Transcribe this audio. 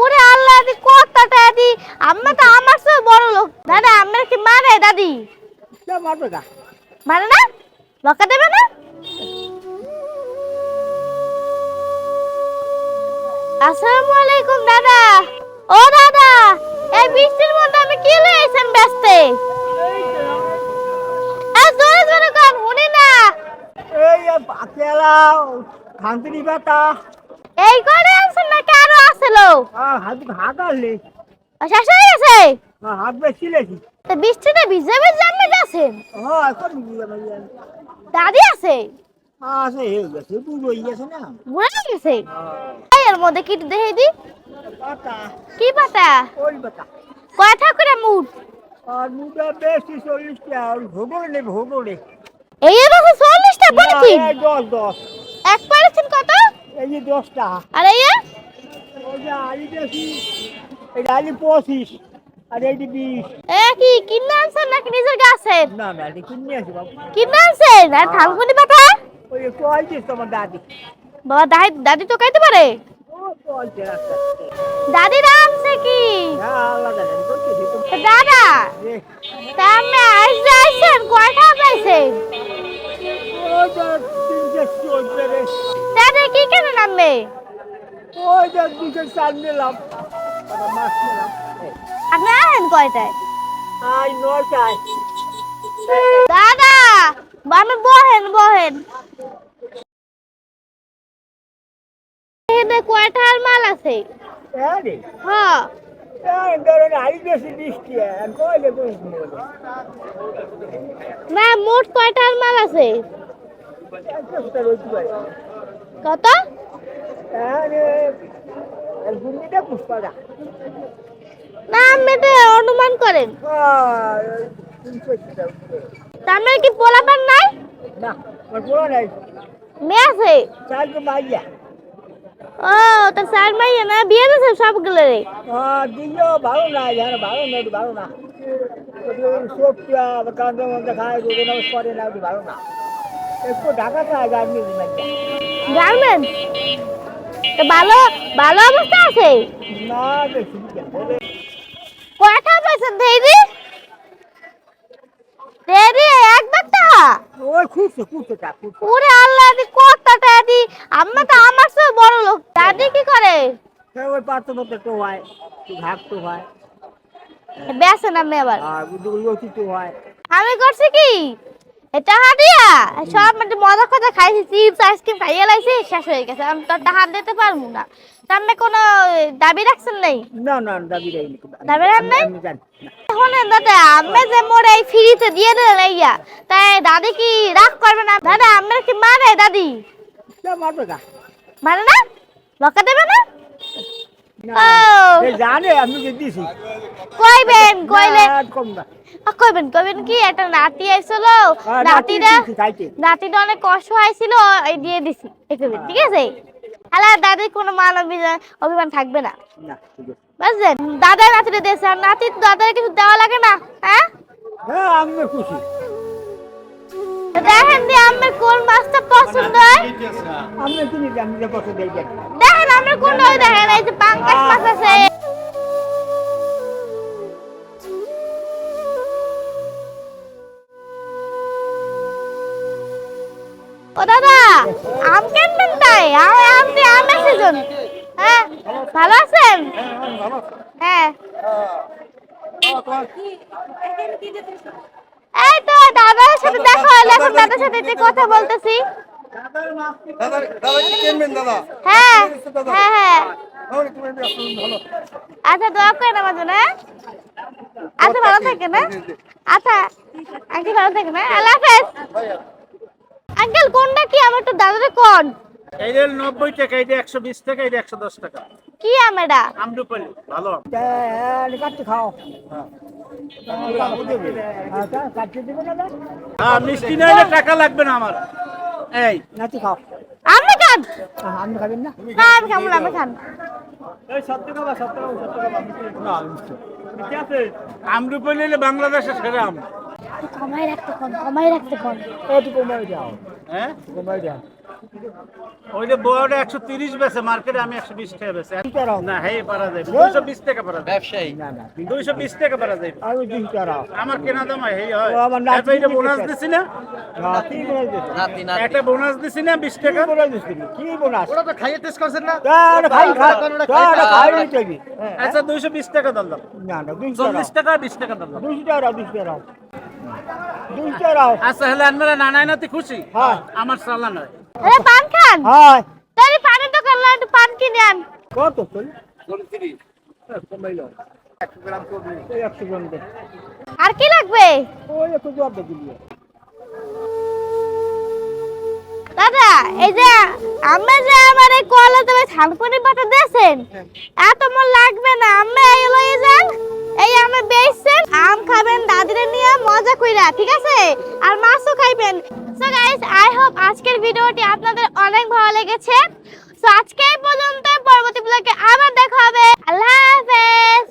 ওরে আল্লাহ দি কতটা দি। আম্মা তো আমার চেয়ে বড় লোক। দাদা আমার কি মানে দাদি? মারবে গা? মানে না? বকা দেবে না? আসসালামু আলাইকুম দাদা। ও দাদা এই বৃষ্টির মধ্যে আমি কি লইছেন ব্যস্তে? আর জোরে জোরে কান শুনি না। এই কেলা খান্তিনি বাতা এই করে আনছেন নাকি আরও আছিল হাত হাত আনলে। শেষ হয়ে গেছে হাত বেশি লেছি তো বৃষ্টিতে ভিজে ভিজে আমি হ্যাঁ এখন দাদি আছে? আছে হয়ে গেছে বুড়ো হয়ে গেছে না। বুড়ে গেছে? এই এর মধ্যে কি দেখে দি পাতা। কি পাতা? ওই পাতা? কয়টা করে মুঠ? আর মুটা বেশি চল্লিশটা আর ভোগলে ভোগলে এই চল্লিশটা পলিথিন দশ দশ। এক পলিথিন কত? এই যে দশটা। আর এই এ? ওই যে আলি বেশি এই আলি পঁচিশ আর এই বিশ। এ কি কিনে আনছেন নাকি নিজের গাছের না না এটা কিনে আছি বাবু। কিনে আনছেন? আর থালকুনি পাতা ওই কয় তোমার দাদি। বাবা দাদি দাদি তো খাইতে পারে? দাদি রাখছে কি? দাদা তা আমি কয়টা পাইছেন কেন নামবে? ওই যে দুটো চাল নিলাম। মাছ নিলাম আপনি আহেন কয়টায়? আই নটায়। দাদা আমি বহেন বহেন। এখানে কয়টার মাল আছে? হ্যাঁ হ্যাঁ। হ্যাঁ না মোট কয়টার মাল আছে? কত? না আপনি অনুমান করেন। তার মানে কি পোলাপান নাই? না আমার নাই মেয়ে আছে? ও, তা স্যার মাইয়া না বিয়ে দিয়েছে সবগুলো রে দিও ভালো না যারা ভালো না ভালো না সব কান্দে মধ্যে খায় রোদে নামাজ করে না ভালো না একটু ঢাকা খায় গার্মি গার্মেন্ট তো ভালো ভালো অবস্থা আছে? না কয়টা পয়সা একবার টাকা ওই খুঁজছে খুঁজছে টা খুঁজছে। ওরে আল্লাহ দি কতটা দি? আম্মা তো আমার চেয়ে বড় লোক দাদি কি করে? ওই মতো তো হয় ঘাট তো হয়। বেসে না আমি আবার। আর হয়। আমি করছি কি? এটা হাদিয়া। সব মানে মজা কথা খাইছি চিপস আইসক্রিম খাইয়ে লাইছি শেষ হয়ে গেছে। আমি তো হাত দিতে পারব না। মানে কোনো দাবি রাখছেন নাই? না না দাবি রাই দাবি রাখেন নাই? শোনেন দাদা আমি যে মোর এই ফ্রিতে দিয়ে দিলেন এইয়া তাই দাদি কি রাগ করবে না দাদা আমার কি মানে দাদি? মারবে গা মানে না? বকা দেবে না না, জানে আমি যে দিছি। কইবেন কইলে না, কম না। আ, কইবেন কইবেন কি একটা নাতি আইছিল নাতিটা দিছি, অনেক কষ্ট হয়েছিল এই দিয়ে দিছি। ঠিক আছে? হ্যালো দাদির কোনো মান অভিমান থাকবে না। বুঝলেন দাদা নাতিটা দিয়েছে আর নাতি দাদার কিছু দেওয়া লাগে না হ্যাঁ? হ্যাঁ আমি খুশি। দেখেন আমার কোন মাছটা পছন্দ হয়। আমি কিনে আমি পছন্দ দেখেন আমার কোন ওই দেখেন এই যে পাঙ্কাশ মাছ আছে। ও দাদা আম কেনবেন তাই? আম আম দিয়ে আমের সিজন হ্যাঁ ভালো আছেন? হ্যাঁ। এই তো দাদার সাথে দেখা হলো এখন দাদার সাথে কথা বলতেছি। দাদা দাদা কি কিনবেন দাদা? হ্যাঁ হ্যাঁ হ্যাঁ। তাহলে তুমি এমনি আসুন, ভালো। আচ্ছা দোয়া করেন আমার জন্য হ্যাঁ? আচ্ছা ভালো থাকেন হ্যাঁ? আচ্ছা আঙ্কেল ভালো থাকেন হ্যাঁ? আল্লাহ হাফেজ। আঙ্কেল কোনটা কি? আমার একটু দাদারে কোন? এইটা নব্বই টাকা এটা একশো বিশ টাকা এটা একশো দশ টাকা। কি আমেরা আমরুপালি ভালো আম। কাটতে খাও হ্যাঁ, কা- কাটতে দেবে না না? হ্যাঁ মিষ্টি না টাকা লাগবে না আমার। এই নাতি খাও। আমি খান? আপনি খাবেন না? না আমি খাব না আমি খান। আমরুপালি হলে বাংলাদেশের সেরা আম। কমাই রাখতে কোন কমাই রাখতে কোন একটু কমাই দাও। হ্যাঁ? ওইটা বড়টা একশো তিরিশ বেছে মার্কেটে আমি একশো বিশ টাকা বেছে। না পারা দুইশো বিশ টাকা পারা ব্যবসায়ী। দুইশো বিশ টাকা পারা তেরো আমার কেনা দাম হয় হয়। এটা বোনাস দিছি না? একটা বোনাস দিছি না বিশ টাকা? কি বোনাস ওরা তো খাইয়ে টেস্ট করছেন না? হবে। আচ্ছা দুইশো বিশ টাকা না দুই চল্লিশ টাকা বিশ টাকা দিলাম দুই তেরো দুই তেরো দুই তেরো আচ্ছা হলে আপনারা নানাই নাতি খুশি? হ্যাঁ। আমার হয় আরে পান খান? হ্যাঁ। তাহলে পানি তো করলাম একটু পান কিনে আন। কত? তুই চল্লিশ ওই একশো গ্রাম দে আর কি লাগবে? ওই একটু জব দে দিবি। দাদা এই যে আমরা যে আমার এই কলে তুমি থানপুরি পাতা দিয়েছেন এত মন লাগবে না এই লয়ে যান। এই আমে বেচছেন আম খাবেন, দাদিরে নিয়ে মজা কইরা, ঠিক আছে? আর মাছও খাইবেন। সো গাইস আই হোপ আজকের ভিডিওটি আপনাদের অনেক ভালো লেগেছে। সো আজকে এই পর্যন্ত, পরবর্তী ব্লগে আবার দেখা হবে। আল্লাহ হাফেজ!